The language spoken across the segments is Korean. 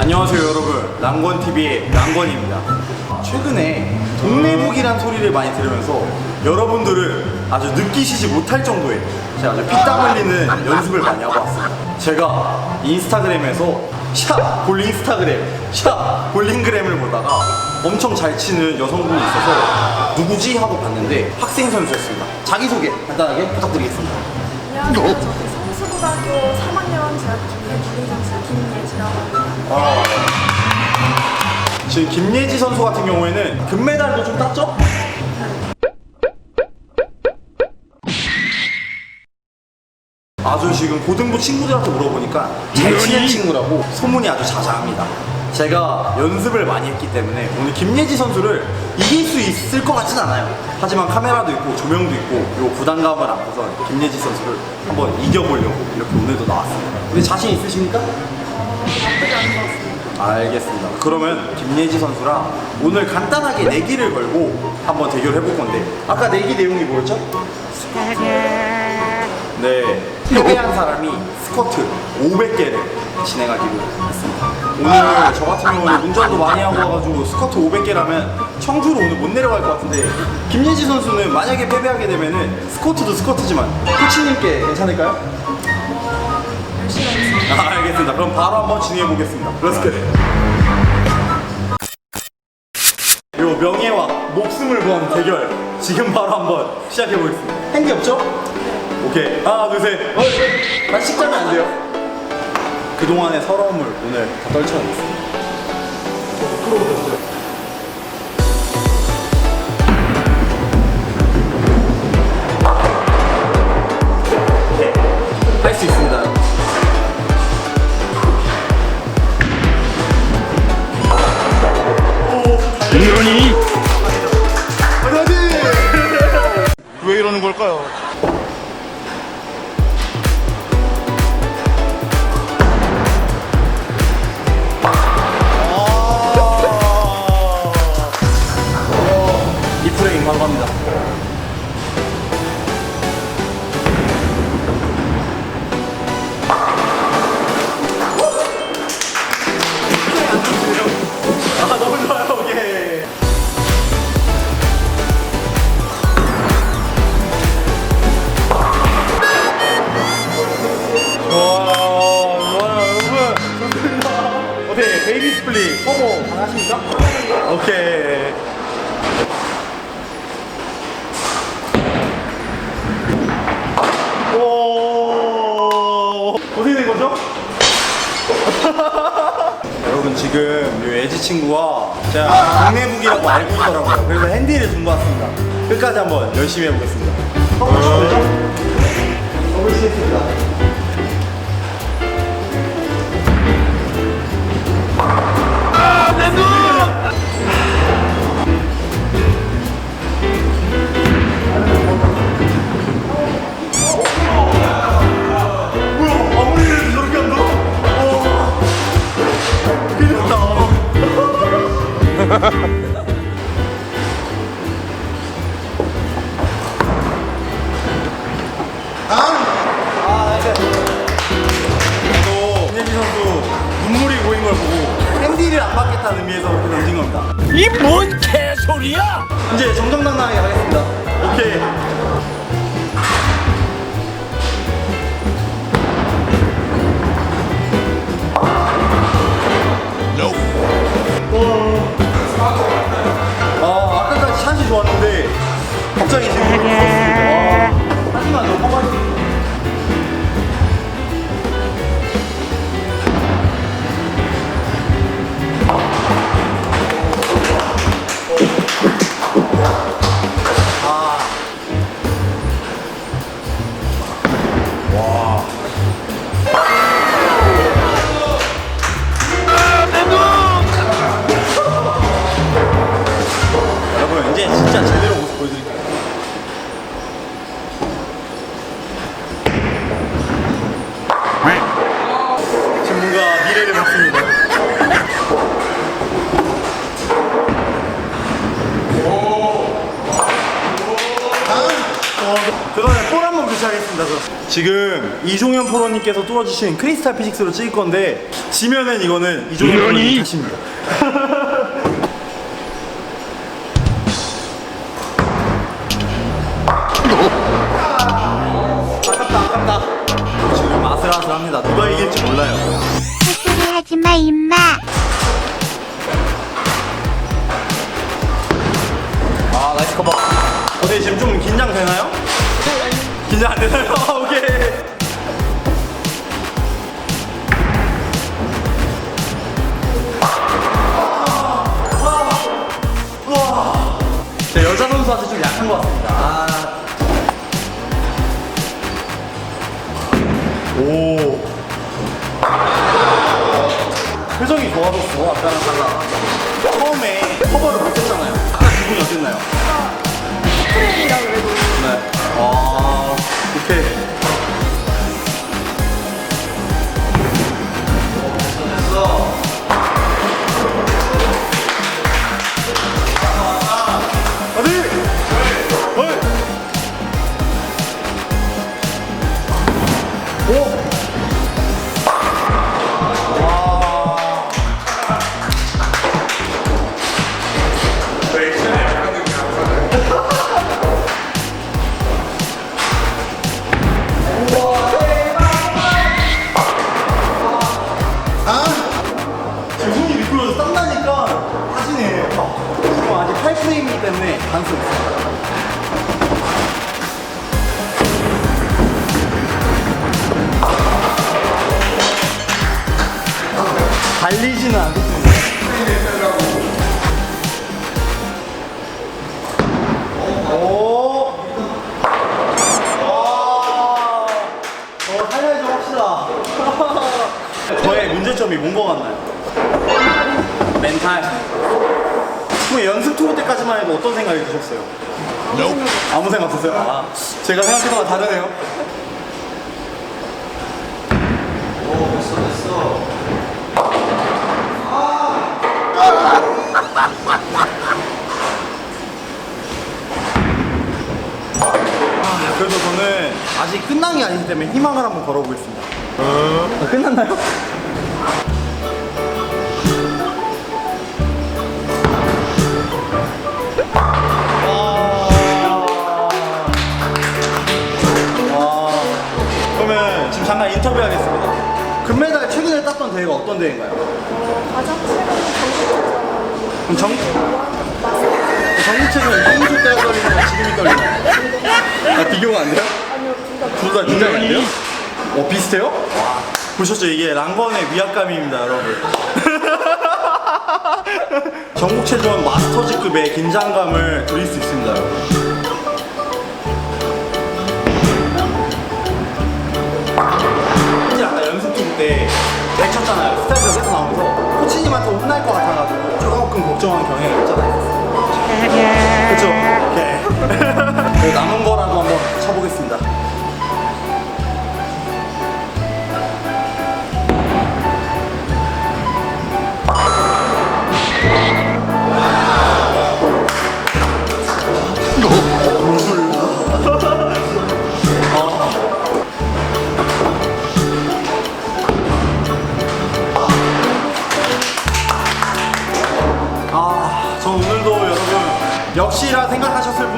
안녕하세요 여러분. 랑건TV의 랑건입니다. 최근에 동네북이란 소리를 많이 들으면서 여러분들은 아주 느끼시지 못할 정도의 제가 아주 피땀 흘리는 연습을 많이 하고 왔습니다. 제가 인스타그램에서 샵 볼링스타그램 샵 볼링그램을 보다가 엄청 잘 치는 여성분이 있어서 누구지? 하고 봤는데 학생 선수였습니다. 자기소개 간단하게 부탁드리겠습니다. 안녕하세요. 저는 성수고등학교 3학년 재학 중인 볼링 선수 김예지라고 합니다. 어. 지금 김예지 선수 같은 경우에는 금메달도 좀 땄죠? 아주 지금 고등부 친구들한테 물어보니까 잘 치는 친구라고 소문이 아주 자자합니다. 제가 연습을 많이 했기 때문에 오늘 김예지 선수를 이길 수 있을 것 같진 않아요. 하지만 카메라도 있고 조명도 있고 요 부담감을 안고서 김예지 선수를 한번 이겨보려고 이렇게 오늘도 나왔습니다. 근데 자신 있으십니까? 나쁘지 않은 것 같습니다. 알겠습니다. 그러면 김예지 선수랑 오늘 간단하게 내기를 걸고 한번 대결해 볼 건데 아까 내기 내용이 뭐였죠? 네, 패배한 사람이 스쿼트 500개를 진행하기로 했습니다. 오늘 저 같은 경우는 운전도 많이 하고 와가지고 스쿼트 500개라면 청주로 오늘 못 내려갈 것 같은데 김예지 선수는 만약에 패배하게 되면은 스쿼트도 스쿼트지만 코치님께 괜찮을까요? 아, 알겠습니다. 그럼 바로 한번 진행해 보겠습니다. 렛츠고. 요 명예와 목숨을 건 대결 지금 바로 한번 시작해 보겠습니다. 핸디 없죠? 오케이. 하나, 둘, 셋. 어이. 다시 식자면 안 돼요. 그동안의 서러움을 오늘 다 떨쳐내겠습니다. 할 걸까요? 어떻게 된 거죠? 여러분 지금 이 애지 친구와 제가 동네북이라고 알고 있더라고요. 그래서 핸디를 준거 같습니다. 끝까지 한번 열심히 해보겠습니다. 서브 치면 되죠? 서브 치겠습니다. 뭐야 안 받겠다는 의미에서 그렇게 던진 겁니다. 이 뭔 개소리야! 이제 정정당당하게 가겠습니다. 오케이. 아, 아까까지 샷이 좋았는데 갑자기 지금 무시하겠습니다. 저. 지금 이종현 프로님께서 뚫어주신 크리스탈 피직스로 찍을 건데 지면은 이거는 이종현 프로님 탓입니다. 아깝다 아깝다. 지금 아슬아슬합니다. 누가 이길지 몰라요. 헛소리 하지 마, 임마. 아 나이스 커버 어때 지금 좀 긴장되나요? 긴장 안 되나요? 오케이 제 여자 선수한테 좀 약한 것 같습니다 아. 오 표정이 좋아졌어 아까랑 달라 처음에 커버를 못했잖아요 아까 기분이 어땠나요? 프레임이라 그래도 네. 아, 달리지는 않겠습니다. 오. 와. 저 하이라이트 좀 합시다. 저의 문제점이 뭔거 같나요? 멘탈. 그럼 연습 투어 때까지만 해도 어떤 생각이 드셨어요? 아무 생각 없었어요? 아, 제가 생각했던 거랑 다르네요. 아, 그래도 저는 아직 끝난 게 아니기 때문에 희망을 한번 걸어보겠습니다. 아, 끝났나요? 땄던 대회가 어떤 대회인가요? 가장 최근 그럼 정, 정국체는 2주 때 떨리는 지금이 떨리나요? 아, 비교가 안 돼요? 아니요 둘다 둘다 긴장이 안 돼요? 어, 비슷해요? 와. 보셨죠? 이게 랑건의 위압감입니다, 여러분. 전국체전 마스터즈급의 긴장감을 드릴 수 있습니다, 여러분. 오케이.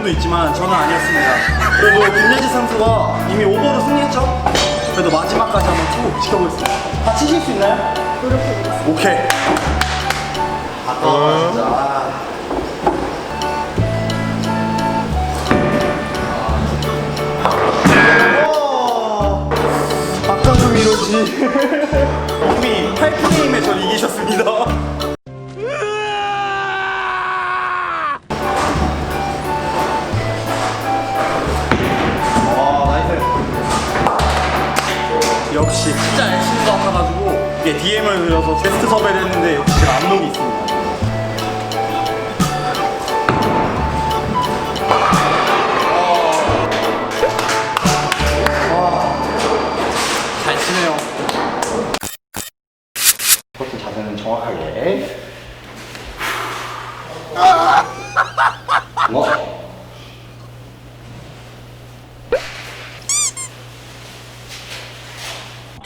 분도 있지만 저는 아니었습니다. 그래도 김예지 선수가 이미 오버로 승리했죠? 그래도 마지막까지 한번 쭉 지켜보겠습니다. 다 치실 수 있나요? 노력해보겠습니다. 오케이. 아까워 진짜. 아. 와, 박강수 이러지. 이미 8프레임에 저 이기셨습니다. 역시 진짜 열심히 나와가지고 이게 DM을 그려서 게스트 섭외를 했는데 역시 제가 안목이 있습니다.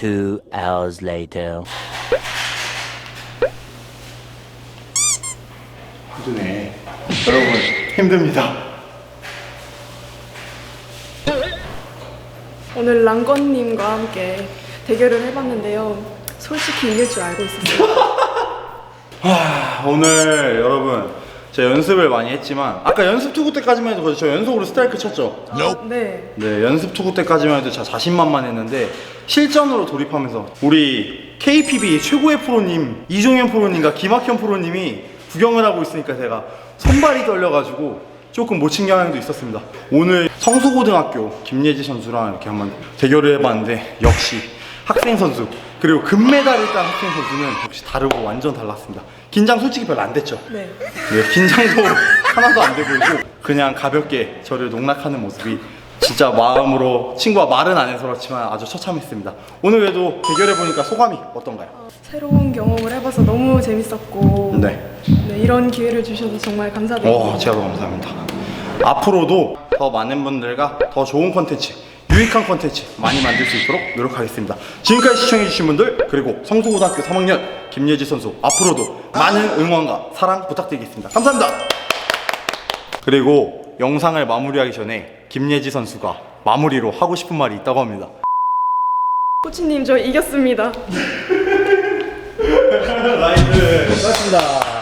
Two hours later. 힘드네. 여러분 힘듭니다. 오늘 랑건님과 함께 대결을 해봤는데요. 솔직히 이길 줄 알고 있었어요. 아, 오늘 여러분 제가 연습을 많이 했지만 아까 연습 투구 때까지만 해도 저 연속으로 스트라이크 쳤죠. 네. 네, 연습 투구 때까지만 해도 제가 자신만만했는데 실전으로 돌입하면서 우리 KPB 최고의 프로님 이종현 프로님과 김학현 프로님이 구경을 하고 있으니까 제가 손발이 떨려가지고 조금 못 친 경향도 있었습니다. 오늘 성수고등학교 김예지 선수랑 이렇게 한번 대결을 해봤는데 역시 학생 선수 그리고 금메달을 딴 학생 선수는 역시 다르고 완전 달랐습니다. 긴장 솔직히 별로 안 됐죠. 네. 네, 긴장도 하나도 안돼 보이고 그냥 가볍게 저를 농락하는 모습이 진짜 마음으로 친구와 말은 안 해서 그렇지만 아주 처참했습니다. 오늘 그래도 대결해 보니까 소감이 어떤가요? 새로운 경험을 해봐서 너무 재밌었고 네. 네, 이런 기회를 주셔서 정말 감사드립니다. 어, 제가 더 감사합니다. 앞으로도 더 많은 분들과 더 좋은 컨텐츠, 유익한 컨텐츠 많이 만들 수 있도록 노력하겠습니다. 지금까지 시청해주신 분들 그리고 성수고등학교 3학년 김예지 선수 앞으로도 많은 응원과 사랑 부탁드리겠습니다. 감사합니다. 그리고 영상을 마무리하기 전에 김예지 선수가 마무리로 하고 싶은 말이 있다고 합니다. 코치님 저 이겼습니다. 라이브 수고하셨습니다.